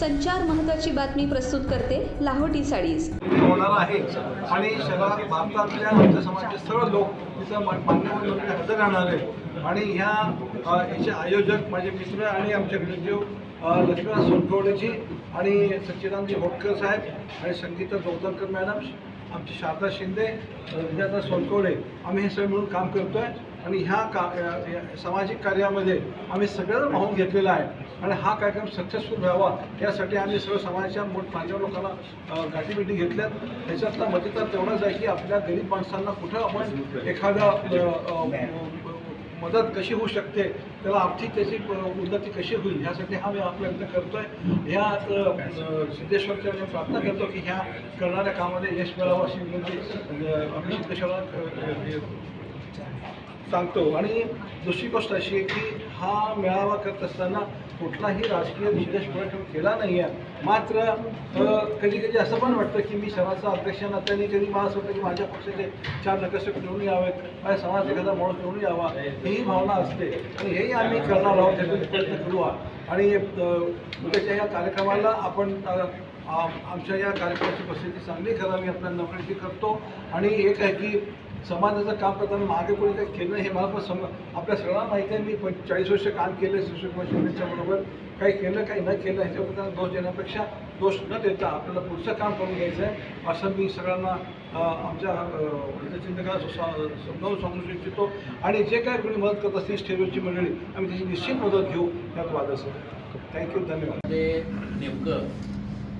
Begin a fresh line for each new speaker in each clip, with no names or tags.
संचार महत्त्वाची बातमी प्रस्तुत करते लाहोटी साडीज.
होणार आहे. आणि शहरात भारतातल्या आमच्या समाजाचे सर्व लोक तिथं मान्यवर हजर राहणार आहेत. आणि ह्या याचे आयोजक माझे मित्र आणि आमचे गणदेव लक्ष्मीनाथ सोनकवडेजी आणि सच्चिदानजी होटकर साहेब आणि संगीता जोगदरकर मॅडम आमची शारदा शिंदे अ, विद्याता सोनकवडे आम्ही हे सगळे मिळून काम करतो आहे आणि ह्या का या- सामाजिक कार्यामध्ये आम्ही सगळं वाहून घेतलेला आहे. आणि हा कार्यक्रम सक्सेसफुल व्हावा यासाठी आम्ही सर्व समाजाच्या मोठ माझ्या लोकांना अ, गाठीभेटी घेतल्यात. त्याच्यातला मजेदार तेवढाच आहे की आपल्या गरीब माणसांना कुठं आपण एखादा मदत कशी होऊ शकते त्याला आर्थिक त्याची उन्नती कशी होईल ह्यासाठी हा मी हा प्रयत्न आहे ह्या सिद्धेश्वरच्या मी प्रार्थना करतो की ह्या करणाऱ्या कामामध्ये यश मिळावं अशी विनंती आम्ही सिद्धेश्वराला सांगतो. आणि दुसरी गोष्ट अशी आहे की हा मेळावा करत असताना कुठलाही राजकीय उद्देश पुढे केला नाही आहे. मात्र कधी कधी असं पण वाटतं की मी शहराचा अध्यक्ष नात्याने कधी मला असं वाटतं की माझ्या पक्षाचे चार नगरसेवक निवडून यावेत माझ्या समाज एखादा माणूस निवडून यावा ही भावना असते. आणि हेही आम्ही करणार आहोत त्याचा प्रयत्न करू आणि उद्याच्या या कार्यक्रमाला आपण आमच्या या कार्यक्रमाची प्रसिद्धी चांगली करावी आपल्या नम्रती करतो. आणि एक आहे की समाजाचं काम करताना मागे कोणी काही केलं हे मला पण सम आपल्या सगळ्यांना माहिती आहे. मी पण चाळीस वर्ष काम केलं सुशीलकुमार यांच्याबरोबर काही केलं काही न केलं ह्याच्याबद्दल दोष देण्यापेक्षा दोष न देता आपल्याला पुढचं काम करून घ्यायचं आहे असं मी सगळ्यांना आमच्या हितचिंतकाला समजावून सांगू इच्छितो. आणि जे काय कोणी मदत करत असतील स्टेबलची मंडळी आम्ही त्याची निश्चित मदत घेऊ. यात वाद असेल थँक्यू धन्यवाद.
म्हणजे नेमकं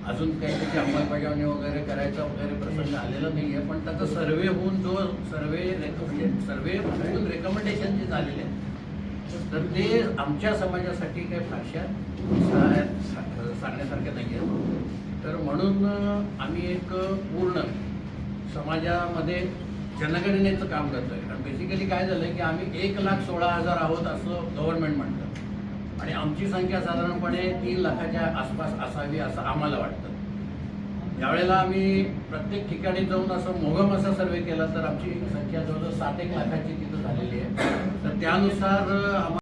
अजून काही त्याची अंमलबजावणी वगैरे करायचा वगैरे प्रसंग आलेला नाही आहे पण त्याचा सर्वे होऊन जो सर्वे म्हणजे सर्वे होऊन रेकमेंडेशन जे झालेले आहेत तर ते आमच्या समाजासाठी काही फारशा सा- सांगण्यासारखे नाही आहेत तर म्हणून आम्ही एक पूर्ण समाजामध्ये जनगणनेचं काम करतोय. कारण बेसिकली काय झालं की आम्ही एक लाख सोळा हजार आहोत असं गव्हर्नमेंट म्हणतं. आणि आमची संख्या साधारणपणे तीन लाखाच्या आसपास असावी असं आम्हाला वाटतं. यावेळेला आम्ही प्रत्येक ठिकाणी जाऊन असं मोगम असा सर्वे केला तर आमची संख्या जवळजवळ सात एक लाखाची तिथं झालेली आहे. तर त्यानुसार